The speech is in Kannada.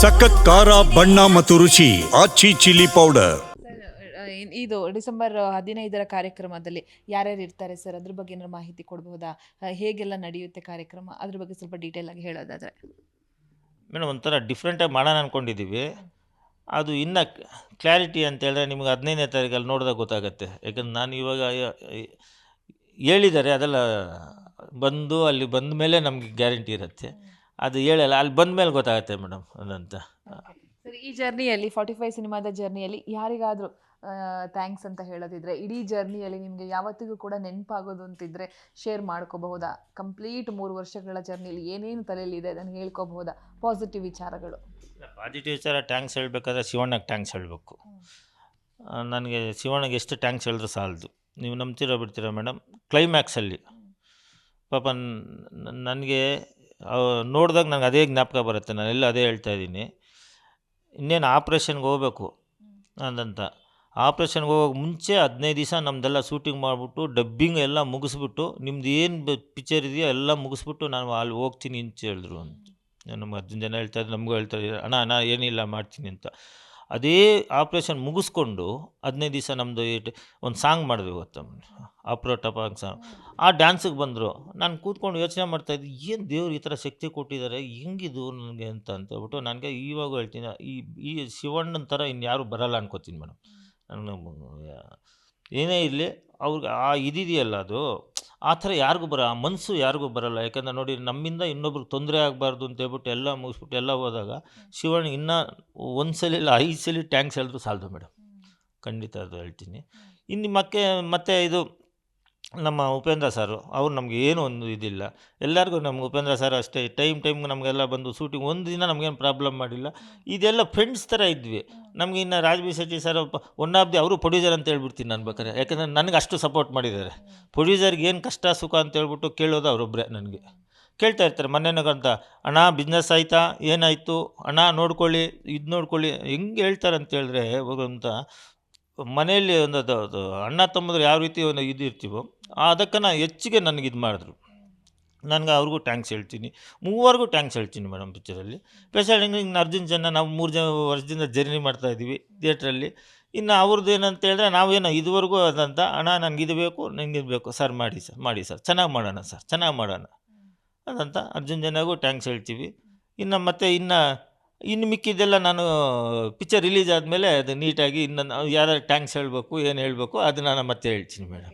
ಸಖತ್ ಖಾರ ಬಣ್ಣ ಮತ್ತು ರುಚಿ ಆಚಿ ಚಿಲ್ಲಿ ಪೌಡರ್. ಇನ್- ಇದು ಡಿಸೆಂಬರ್ ಹದಿನೈದರ ಕಾರ್ಯಕ್ರಮದಲ್ಲಿ ಯಾರ್ಯಾರು ಇರ್ತಾರೆ ಸರ್? ಅದ್ರ ಬಗ್ಗೆ ಏನಾದ್ರು ಮಾಹಿತಿ ಕೊಡಬಹುದಾ? ಹೇಗೆಲ್ಲ ನಡೆಯುತ್ತೆ ಕಾರ್ಯಕ್ರಮ? ಅದ್ರ ಬಗ್ಗೆ ಸ್ವಲ್ಪ ಡೀಟೇಲ್ ಆಗಿ ಹೇಳೋದಾದ್ರೆ. ಮೇಡಮ್ ಒಂಥರ ಡಿಫ್ರೆಂಟಾಗಿ ಮಾಡೋಣ ಅಂದ್ಕೊಂಡಿದ್ದೀವಿ ಅದು ಇನ್ನು ಕ್ಲಾರಿಟಿ ಅಂತ ಹೇಳಿದ್ರೆ ನಿಮ್ಗೆ ಹದಿನೈದನೇ ತಾರೀಕಲ್ಲಿ ನೋಡಿದಾಗ ಗೊತ್ತಾಗುತ್ತೆ. ಯಾಕಂದ್ರೆ ನಾನು ಇವಾಗ ಯ- ಯ- ಹೇಳಿದ್ದಾರೆ ಅದೆಲ್ಲ ಬಂದು ಅಲ್ಲಿ ಬಂದ ಮೇಲೆ ನಮಗೆ ಗ್ಯಾರಂಟಿ ಇರುತ್ತೆ. ಅದು ಹೇಳಲ್ಲ ಅಲ್ಲಿ ಬಂದ ಮೇಲೆ ಗೊತ್ತಾಗುತ್ತೆ ಮೇಡಮ್ ಅದಂತ. ಸರಿ ಈ ಜರ್ನಿಯಲ್ಲಿ ಫಾರ್ಟಿ ಫೈವ್ ಸಿನಿಮಾದ ಜರ್ನಿಯಲ್ಲಿ ಯಾರಿಗಾದರೂ ಥ್ಯಾಂಕ್ಸ್ ಅಂತ ಹೇಳೋದಿದ್ರೆ ಇಡೀ ಜರ್ನಿಯಲ್ಲಿ ನಿಮಗೆ ಯಾವತ್ತಿಗೂ ಕೂಡ ನೆನಪಾಗೋದು ಅಂತಿದ್ರೆ ಶೇರ್ ಮಾಡ್ಕೋಬಹುದಾ? ಕಂಪ್ಲೀಟ್ ಮೂರು ವರ್ಷಗಳ ಜರ್ನಿಯಲ್ಲಿ ಏನೇನು ತಲೆಯಲ್ಲಿದೆ ಅದನ್ನು ಹೇಳ್ಕೋಬಹುದಾ? ಪಾಸಿಟಿವ್ ವಿಚಾರಗಳು. ಪಾಸಿಟಿವ್ ವಿಚಾರ ಟ್ಯಾಂಕ್ಸ್ ಹೇಳಬೇಕಾದ್ರೆ ಶಿವಣ್ಣಗೆ ಟ್ಯಾಂಕ್ಸ್ ಹೇಳಬೇಕು. ನನಗೆ ಶಿವಣ್ಣಗೆ ಎಷ್ಟು ಟ್ಯಾಂಕ್ಸ್ ಹೇಳಿದ್ರು ಸಾಲದು. ನೀವು ನಂಬ್ತಿರೋ ಬಿಡ್ತೀರಾ ಮೇಡಮ್? ಕ್ಲೈಮ್ಯಾಕ್ಸಲ್ಲಿ ಪಾಪ ನನಗೆ ನೋಡಿದಾಗ ನನಗೆ ಅದೇ ಜ್ಞಾಪಕ ಬರುತ್ತೆ. ನಾನೆಲ್ಲ ಅದೇ ಹೇಳ್ತಾ ಇದ್ದೀನಿ. ಇನ್ನೇನು ಆಪ್ರೇಷನ್ಗೆ ಹೋಗ್ಬೇಕು ಅಂದಂತ. ಆಪ್ರೇಷನ್ಗೆ ಹೋಗೋಕೆ ಮುಂಚೆ ಹದಿನೈದು ದಿವಸ ನಮ್ಮದೆಲ್ಲ ಶೂಟಿಂಗ್ ಮಾಡಿಬಿಟ್ಟು ಡಬ್ಬಿಂಗ್ ಎಲ್ಲ ಮುಗಿಸ್ಬಿಟ್ಟು ನಿಮ್ದು ಏನು ಪಿಕ್ಚರ್ ಇದೆಯೋ ಎಲ್ಲ ಮುಗಿಸ್ಬಿಟ್ಟು ನಾನು ಅಲ್ಲಿ ಹೋಗ್ತೀನಿ ಅಂತ ಹೇಳಿದ್ರು ಅಂತ. ನಮ್ಮ ಹದಿನೈದು ಜನ ಹೇಳ್ತಾ ಇದ್ರು ನಮಗೂ ಹೇಳ್ತಾ ಇದ್ದಾರೆ ಅಣ್ಣ ಅಣ್ಣ ಏನಿಲ್ಲ ಮಾಡ್ತೀನಿ ಅಂತ. ಅದೇ ಆಪ್ರೇಷನ್ ಮುಗಿಸ್ಕೊಂಡು ಹದಿನೈದು ದಿವಸ ನಮ್ಮದು ಒಂದು ಸಾಂಗ್ ಮಾಡಿದ್ವಿ ಗೊತ್ತಾ ಅಪ್ರೋ ಟಪಾಂಗ್ ಸಾಂಗ್ ಆ ಡ್ಯಾನ್ಸಿಗೆ ಬಂದರು. ನಾನು ಕೂತ್ಕೊಂಡು ಯೋಚನೆ ಮಾಡ್ತಾಯಿದ್ದೆ ಏನು ದೇವ್ರು ಈ ಥರ ಶಕ್ತಿ ಕೊಟ್ಟಿದ್ದಾರೆ ಹೆಂಗಿದು ನನಗೆ ಅಂತ ಅಂತ ಹೇಳ್ಬಿಟ್ಟು ನನಗೆ ಇವಾಗ ಹೇಳ್ತೀನಿ, ಈ ಈ ಶಿವಣ್ಣನ ಥರ ಇನ್ಯಾರು ಬರಲ್ಲ ಅನ್ಕೋತೀನಿ ಮೇಡಮ್ ನಾನು ಏನೇ ಇರಲಿ, ಅವ್ರಿಗೆ ಆ ಇದಿದೆಯಲ್ಲ ಅದು ಆ ಥರ ಯಾರಿಗೂ ಬರ ಆ ಮನಸ್ಸು ಯಾರಿಗೂ ಬರಲ್ಲ. ಯಾಕಂದರೆ ನೋಡಿ ನಮ್ಮಿಂದ ಇನ್ನೊಬ್ರಿಗೆ ತೊಂದರೆ ಆಗಬಾರ್ದು ಅಂತ ಹೇಳ್ಬಿಟ್ಟು ಎಲ್ಲ ಮುಗಿಸ್ಬಿಟ್ಟು ಎಲ್ಲ ಹೋದಾಗ ಶಿವಣ್ಣ ಇನ್ನೂ ಒಂದು ಸಲ ಇಲ್ಲ ಐದು ಸಲ ಟ್ಯಾಂಕ್ಸ್ ಹೇಳಿದ್ರು ಸಾಲದು ಮೇಡಮ್. ಖಂಡಿತ ಅದು ಹೇಳ್ತೀನಿ. ಇನ್ನು ಮಕ್ಕೆ ಮತ್ತೆ ಇದು ನಮ್ಮ ಉಪೇಂದ್ರ ಸಾರು, ಅವ್ರು ನಮಗೆ ಏನೂ ಒಂದು ಇದಿಲ್ಲ. ಎಲ್ಲರಿಗೂ ನಮ್ಗೆ ಉಪೇಂದ್ರ ಸರ್ ಅಷ್ಟೇ. ಟೈಮ್, ಟೈಮ್ಗೆ ನಮಗೆಲ್ಲ ಬಂದು ಶೂಟಿಂಗ್ ಒಂದು ದಿನ ನಮಗೇನು ಪ್ರಾಬ್ಲಮ್ ಮಾಡಿಲ್ಲ. ಇದೆಲ್ಲ ಫ್ರೆಂಡ್ಸ್ ಥರ ಇದ್ವಿ. ನಮಗೆ ಇನ್ನು Raj B Shetty sir one of the ಅವರು ಪ್ರೊಡ್ಯೂಸರ್ ಅಂತ ಹೇಳ್ಬಿಡ್ತೀನಿ ನಾನು ಬೇಕಾದ್ರೆ. ಯಾಕಂದರೆ ನನಗೆ ಅಷ್ಟು ಸಪೋರ್ಟ್ ಮಾಡಿದ್ದಾರೆ. ಪ್ರೊಡ್ಯೂಸರ್ಗೆ ಏನು ಕಷ್ಟ, ಸುಖ ಅಂತ ಹೇಳ್ಬಿಟ್ಟು ಕೇಳೋದು ಅವರೊಬ್ಬರೇ ನನಗೆ. ಕೇಳ್ತಾ ಇರ್ತಾರೆ ಮೊನ್ನೆನಗಂತ ಅಣ್ಣ ಬಿಸ್ನೆಸ್ ಆಯಿತಾ? ಏನಾಯಿತು? ಅಣ್ಣ, ನೋಡ್ಕೊಳ್ಳಿ, ಇದು ನೋಡ್ಕೊಳ್ಳಿ. ಹೆಂಗೆ ಹೇಳ್ತಾರೆ ಅಂತ ಹೇಳಿದ್ರೆ ಅಂತ. ಮನೆಯಲ್ಲಿ ಒಂದು ಅಣ್ಣ ತಮ್ಮದ್ರು ಯಾವ ರೀತಿ ಒಂದು ಇದು ಇರ್ತೀವೋ ಅದಕ್ಕನ್ನು ಹೆಚ್ಚಿಗೆ ನನಗೆ ಇದು ಮಾಡಿದ್ರು. ನನಗೆ ಅವ್ರಿಗೂ ಟ್ಯಾಂಕ್ಸ್ ಹೇಳ್ತೀನಿ. ಮೂವರಿಗೂ ಟ್ಯಾಂಕ್ಸ್ ಹೇಳ್ತೀನಿ ಮೇಡಮ್ ಪಿಕ್ಚರಲ್ಲಿ ಸ್ಪೆಷಲ್ ಹಿಂಗೆ ಅರ್ಜುನ್ ಜನ ನಾವು ಮೂರು ಜನ ವರ್ಷದಿಂದ ಜರ್ನಿ ಮಾಡ್ತಾ ಇದ್ದೀವಿ ಥಿಯೇಟ್ರಲ್ಲಿ ಇನ್ನು ಅವ್ರದ್ದು ಏನಂತ ಹೇಳಿದ್ರೆ ನಾವೇನೋ ಇದುವರೆಗೂ ಅದಂತ ಅಣ್ಣ, ನನಗೆ ಇದು ಬೇಕು, ನನಗೆ ಇದು ಬೇಕು, ಸರ್ ಮಾಡಿ ಸರ್ ಮಾಡಿ ಸರ್, ಚೆನ್ನಾಗಿ ಮಾಡೋಣ ಸರ್, ಚೆನ್ನಾಗಿ ಮಾಡೋಣ. ಅದಂತ ಅರ್ಜುನ್ ಜನಗೂ ಟ್ಯಾಂಕ್ಸ್ ಹೇಳ್ತೀವಿ. ಇನ್ನು ಮತ್ತೆ ಇನ್ನು ಇನ್ನು ಮಿಕ್ಕಿದ್ದೆಲ್ಲ ನಾನು ಪಿಕ್ಚರ್ ರಿಲೀಸ್ ಆದಮೇಲೆ ಅದು ನೀಟಾಗಿ ಇನ್ನು ಯಾರು ಟ್ಯಾಂಕ್ಸ್ ಹೇಳಬೇಕು, ಏನು ಹೇಳಬೇಕು ಅದು ನಾನು ಮತ್ತೆ ಹೇಳ್ತೀನಿ ಮೇಡಮ್.